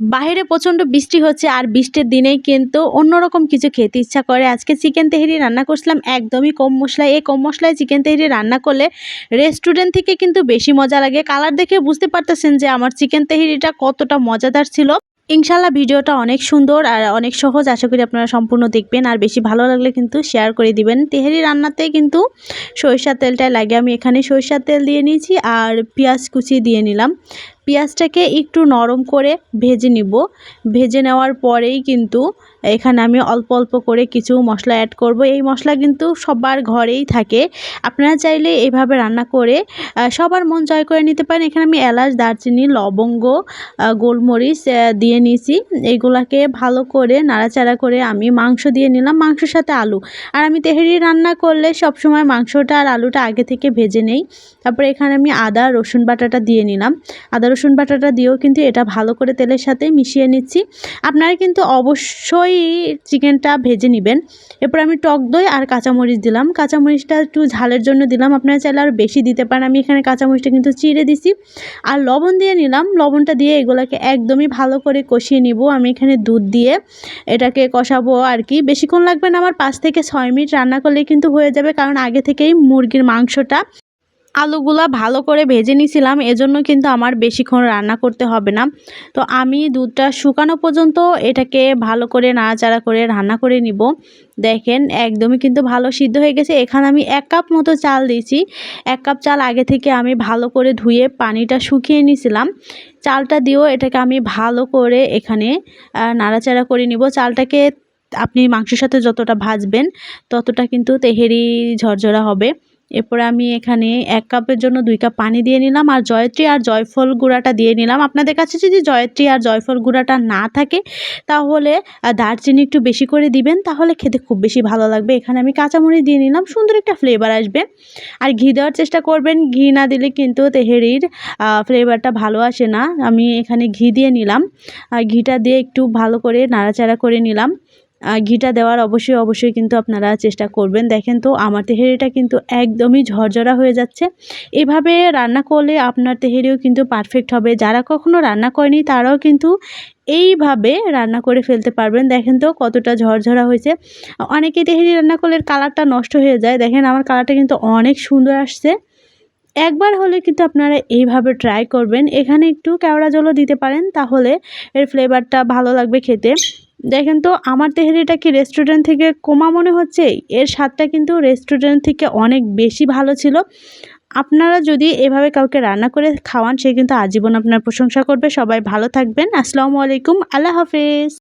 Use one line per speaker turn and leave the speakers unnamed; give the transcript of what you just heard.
বাইরে প্রচণ্ড বৃষ্টি হচ্ছে আর বৃষ্টির দিনেই কিন্তু অন্যরকম কিছু খেতে ইচ্ছা করে। আজকে চিকেন তেহেরি রান্না করছিলাম, একদমই কম মশলায়। এই কম মশলায় চিকেন তেহেরি রান্না করলে রেস্টুরেন্ট থেকে কিন্তু বেশি মজা লাগে। কালার দেখে বুঝতে পারতেছেন যে আমার চিকেন তেহেরিটা কতটা মজাদার ছিল। ইনশাল্লাহ ভিডিওটা অনেক সুন্দর আর অনেক সহজ। আশা করি আপনারা সম্পূর্ণ দেখবেন। আর বেশি ভালো লাগলে কিন্তু শেয়ার করে দিবেন। তেহেরি রান্নাতে কিন্তু সরিষার তেলটা লাগে। আমি এখানে সরিষার তেল দিয়ে নিয়েছি আর পেঁয়াজ কুচি দিয়ে নিলাম। পেঁয়াজটাকে একটু নরম করে ভেজে নিব। ভেজে নেওয়ার পরেই কিন্তু এখানে আমি অল্প অল্প করে কিছু মশলা অ্যাড করব। এই মশলা কিন্তু সবার ঘরেই থাকে। আপনারা চাইলে এভাবে রান্না করে সবার মন জয় করে নিতে পারেন। এখানে আমি এলাচ, দারচিনি, লবঙ্গ গোলমরিচ দিয়ে নিয়েছি এইগুলাকে ভালো করে নাড়াচাড়া করে আমি মাংস দিয়ে নিলাম। মাংসর সাথে আলু। আর আমি তেহেরি রান্না করলে সবসময় মাংসটা আর আলুটা আগে থেকে ভেজে নেই। তারপরে এখানে আমি আদা, রসুন বাটাটা দিয়ে নিলাম। আদা রসুন বাটাটা দিয়েও কিন্তু এটা ভালো করে তেলের সাথে মিশিয়ে নিচ্ছি। আপনারা কিন্তু অবশ্যই চিকেনটা ভেজে নেবেন। এরপর আমি টক দই আর কাঁচামরিচ দিলাম। কাঁচামরিচটা একটু ঝালের জন্য দিলাম। আপনারা চাইলে আরও বেশি দিতে পারেন। আমি এখানে কাঁচামরিচটা কিন্তু চিড়ে দিছি। আর লবণ দিয়ে নিলাম। লবণটা দিয়ে এগুলোকে একদমই ভালো করে কষিয়ে নিব। আমি এখানে দুধ দিয়ে এটাকে কষাবো আর কি। বেশিক্ষণ লাগবে না। আমার পাঁচ থেকে ছয় মিনিট রান্না করলে কিন্তু হয়ে যাবে। কারণ আগে থেকেই মুরগির মাংসটা আলুগুলা ভালো করে ভেজে নিয়েছিলাম এজন্য কিন্তু আমার বেশিক্ষণ রান্না করতে হবে না। তো আমি দুধটা শুকানো পর্যন্ত এটাকে ভালো করে নাড়াচাড়া করে রান্না করে নিব। দেখেন একদমই কিন্তু ভালো সিদ্ধ হয়ে গেছে। এখানে আমি এক কাপ মতো চাল দিয়েছি। এক কাপ চাল আগে থেকে আমি ভালো করে ধুয়ে পানিটা শুকিয়ে নিয়েছিলাম চালটা দিয়েও এটাকে আমি ভালো করে এখানে নাড়াচাড়া করে নিব। চালটাকে আপনি মাংসের সাথে যতটা ভাজবেন ততটা কিন্তু তেহেরি ঝরঝরা হবে। এরপরে আমি এখানে এক কাপের জন্য দুই কাপ পানি দিয়ে নিলাম আর জয়ত্রী আর জয়ফল গুঁড়াটা দিয়ে নিলাম। আপনাদের কাছে যদি জয়ত্রী আর জয়ফল গুঁড়াটা না থাকে, তাহলে দারচিনি একটু বেশি করে দিবেন, তাহলে খেতে খুব বেশি ভালো লাগবে। এখানে আমি কাঁচামরিচ দিয়ে নিলাম, সুন্দর একটা ফ্লেভার আসবে। আর ঘি দেওয়ার চেষ্টা করবেন, ঘি না দিলে কিন্তু তেহেরির ফ্লেভারটা ভালো আসে না। আমি এখানে ঘি দিয়ে নিলাম। আর ঘিটা দিয়ে একটু ভালো করে নাড়াচাড়া করে নিলাম। ঘিটা দেওয়ার অবশ্যই অবশ্যই কিন্তু আপনারা চেষ্টা করবেন। দেখেন তো, আমার তেহেরিটা কিন্তু একদমই ঝরঝরা হয়ে যাচ্ছে। এভাবে রান্না করলে আপনার তেহেরিও কিন্তু পারফেক্ট হবে। যারা কখনো রান্না করেনি, তারাও কিন্তু এইভাবে রান্না করে ফেলতে পারবেন। দেখেন তো, কতটা ঝরঝরা হয়েছে। অনেকে তেহেরি রান্না করলে কালারটা নষ্ট হয়ে যায়। দেখেন, আমার কালারটা কিন্তু অনেক সুন্দর আসছে। একবার হলে কিন্তু আপনারা এইভাবে ট্রাই করবেন। এখানে একটু কেওড়া জলও দিতে পারেন, তাহলে এর ফ্লেভারটা ভালো লাগবে খেতে। দেখেন তো, আমার তেহারিটা কি রেস্টুরেন্ট থেকে কমা মনে হচ্ছে? এর স্বাদটা কিন্তু রেস্টুরেন্ট থেকে অনেক বেশি ভালো ছিল। আপনারা যদি এভাবে কাউকে রান্না করে খাওয়ান, সে কিন্তু আজীবন আপনার প্রশংসা করবে। সবাই ভালো থাকবেন। আসসালামু আলাইকুম। আল্লাহ হাফেজ।